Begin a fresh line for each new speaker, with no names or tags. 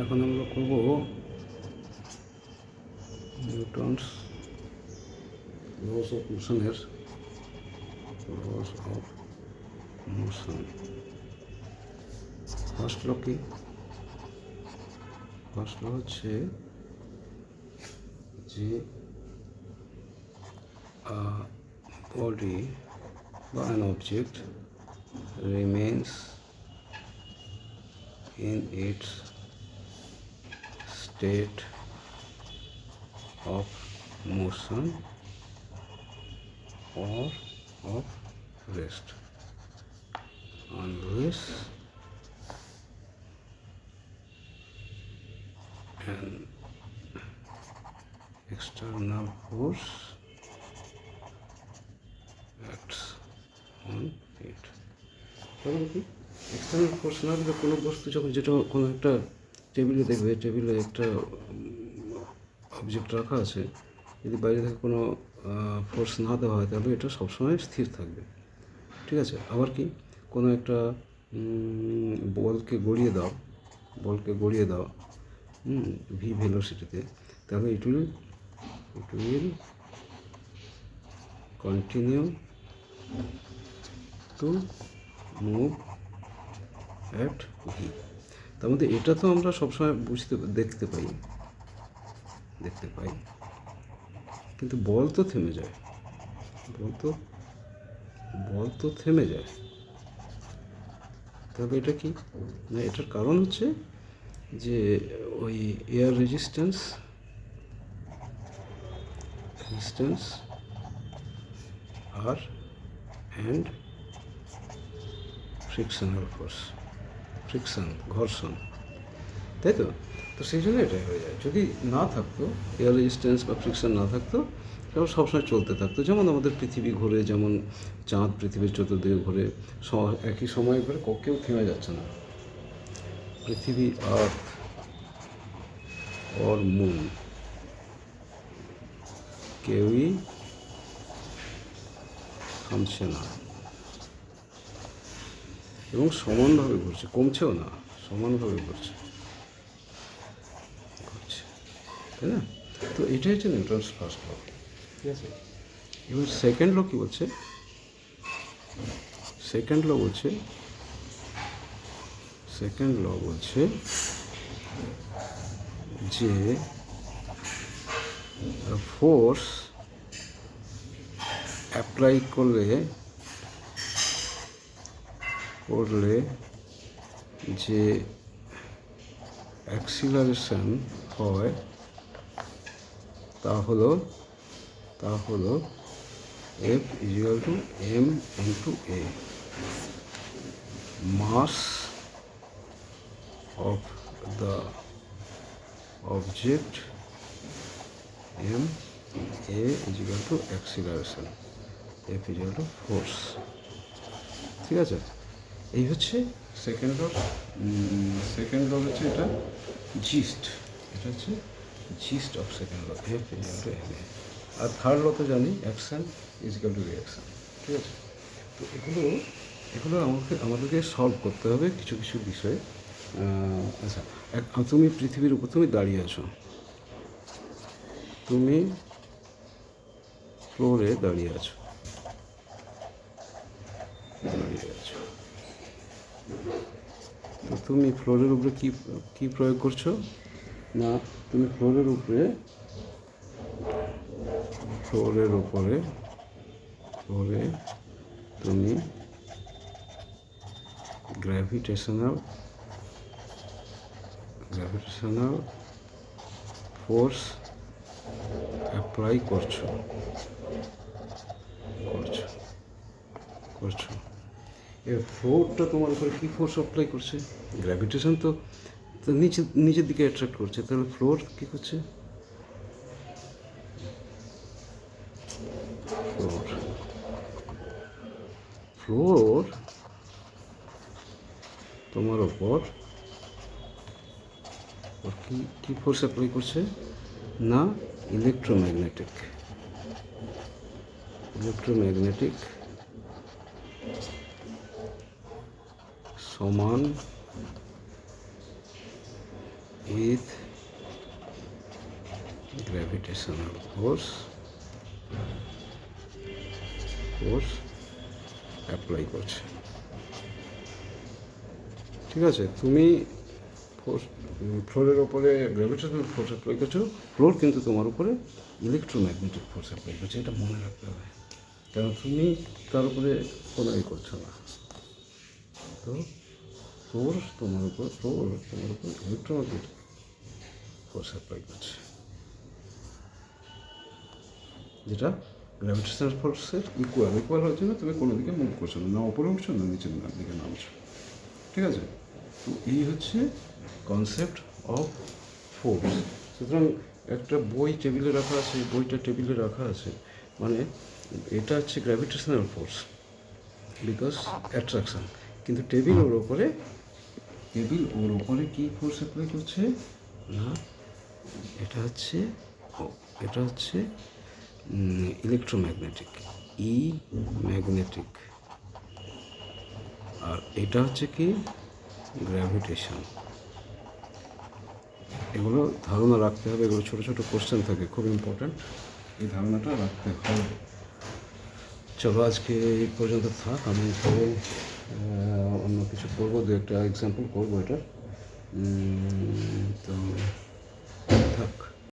এখন আমরা করব Newton's laws of মোশনের laws of motion. First law কি? ফার্স্ট ল হচ্ছে যে বডি বা an object remains in its state of motion or of rest unless an external force acts on it external force না দিলে কোনো বস্তু যখন যেটা কোনো একটা টেবিলে দেখবে, টেবিলে একটা অবজেক্ট রাখা আছে। যদি বাইরে থেকে কোনো ফোর্স না দেওয়া হয়, তাহলে এটা সবসময় স্থির থাকবে। ঠিক আছে? আবার কি? কোনো একটা বলকে গড়িয়ে দাও, বলকে গড়িয়ে দাও ভি ভেলোসিটিতে তাহলে it will it will continue to move at V তার মধ্যে এটা তো আমরা সবসময় বুঝতে দেখতে পাই। দেখতে পাই। কিন্তু বল তো থেমে যায়। বল তো বল তো থেমে যায়। তাহলে এটা কি? না, এটার কারণ হচ্ছে যে ওই এয়ার রেজিস্ট্যান্স রেজিস্ট্যান্স, আর অ্যান্ড ফ্রিকশনাল ফোর্স ফ্রিকশন, ঘর্ষণ। তাই তো? তো সেই জন্য এটাই হয়ে যায়। যদি না থাকতো, এয়ার রেজিস্ট্যান্স বা ফ্রিকশন না থাকতো তাহলে সবসময় চলতে থাকতো। যেমন আমাদের পৃথিবী ঘুরে, যেমন চাঁদ পৃথিবীর চতুর্দিকে ঘুরে একই সময় করে কেউ থেমে যাচ্ছে না। পৃথিবী, আর্থ, অর মুন, কেউই থামছে না। এবং সমানভাবে ঘুরছে কমছেও না সমানভাবে ঘুরছে ঘুরছে তাই না? তো এটাই হচ্ছে নিউটনস ফার্স্ট ল। ঠিক আছে এবার সেকেন্ড ল কী বলছে? সেকেন্ড ল বলছে সেকেন্ড ল বলছে যে ফোর্স অ্যাপ্লাই করলে করলে যে অ্যাক্সিলারেশন হয়, তা হল তা হল F equal to M into A mass of the object M A equal to acceleration F equal to force ঠিক আছে? এই হচ্ছে সেকেন্ড লর সেকেন্ড লর হচ্ছে এটা জিস্ট এটা হচ্ছে gist of second law F is to M A R third law তো জানি action is equal to reaction ঠিক আছে? তো এগুলো এগুলো আমাকে আমাদেরকে সলভ করতে হবে কিছু কিছু বিষয়ে। আচ্ছা তুমি পৃথিবীর উপর তুমি দাঁড়িয়ে আছো। তুমি ফ্লোরে দাঁড়িয়ে আছো দাঁড়িয়ে আছো তো তুমি ফ্লোরের উপরে কি কি প্রয়োগ করছ? না, তুমি ফ্লোরের উপরে ফ্লোরের উপরে, ফ্লোরে তুমি গ্র্যাভিটেশনাল গ্র্যাভিটেশনাল ফোর্স অ্যাপ্লাই করছ। করছ। করছ। এর ফ্লোরটা তোমার উপরে কী ফোর্স অ্যাপ্লাই করছে? গ্র্যাভিটেশন তো নিচে, নিচের দিকে অ্যাট্রাক্ট করছে, তাহলে ফ্লোর কী করছে? ফ্লোর ফ্লোর তোমার ওপর কি কি ফোর্স অ্যাপ্লাই করছে? না ইলেকট্রোম্যাগনেটিক ইলেকট্রোম্যাগনেটিক সমান with gravitational force force apply করছে। ঠিক আছে, তুমি ফোর্স ফ্লোরের ওপরে গ্র্যাভিটেশনাল ফোর্স অ্যাপ্লাই করছ ফ্লোর কিন্তু তোমার উপরে ইলেকট্রোম্যাগনেটিক ফোর্স অ্যাপ্লাই করছে, এটা মনে রাখতে হবে। কারণ তুমি তার উপরে কোনো ই করছ না। তো ফোর্স তোমার উপর, তোর, তোমার উপর ইলেকট্রোম্যাগনেটিক ফোর্স অ্যাপ্লাই করছে যেটা গ্র্যাভিটেশনাল ফোর্সের ইকুয়াল ইকুয়াল হওয়ার জন্য তুমি কোনো দিকে মুভ করছ না না ওপরে উঠছো, না নিচের দিকে নামছো। ঠিক আছে? তো এই হচ্ছে কনসেপ্ট অফ ফোর্স সুতরাং একটা বই টেবিলে রাখা আছে বইটা টেবিলে রাখা আছে মানে এটা হচ্ছে গ্র্যাভিটেশনাল ফোর্স বিকজ অ্যাট্রাকশন কিন্তু টেবিল ওর ওপরে টেবিল ওর ওপরে কী ফোর্স অ্যাপ্লাই করছে? না এটা হচ্ছে এটা হচ্ছে ইলেকট্রোম্যাগনেটিক ই ম্যাগনেটিক আর এটা হচ্ছে কি? গ্র্যাভিটেশন এগুলো ধারণা রাখতে হবে এগুলো ছোটো ছোটো কোশ্চেন থাকে খুব ইম্পর্ট্যান্ট এই ধারণাটা রাখতে হবে। চলো আজকে এই পর্যন্ত থাক আমি অন্য কিছু করব দু একটা এক্সাম্পল করব এটা তো থাক।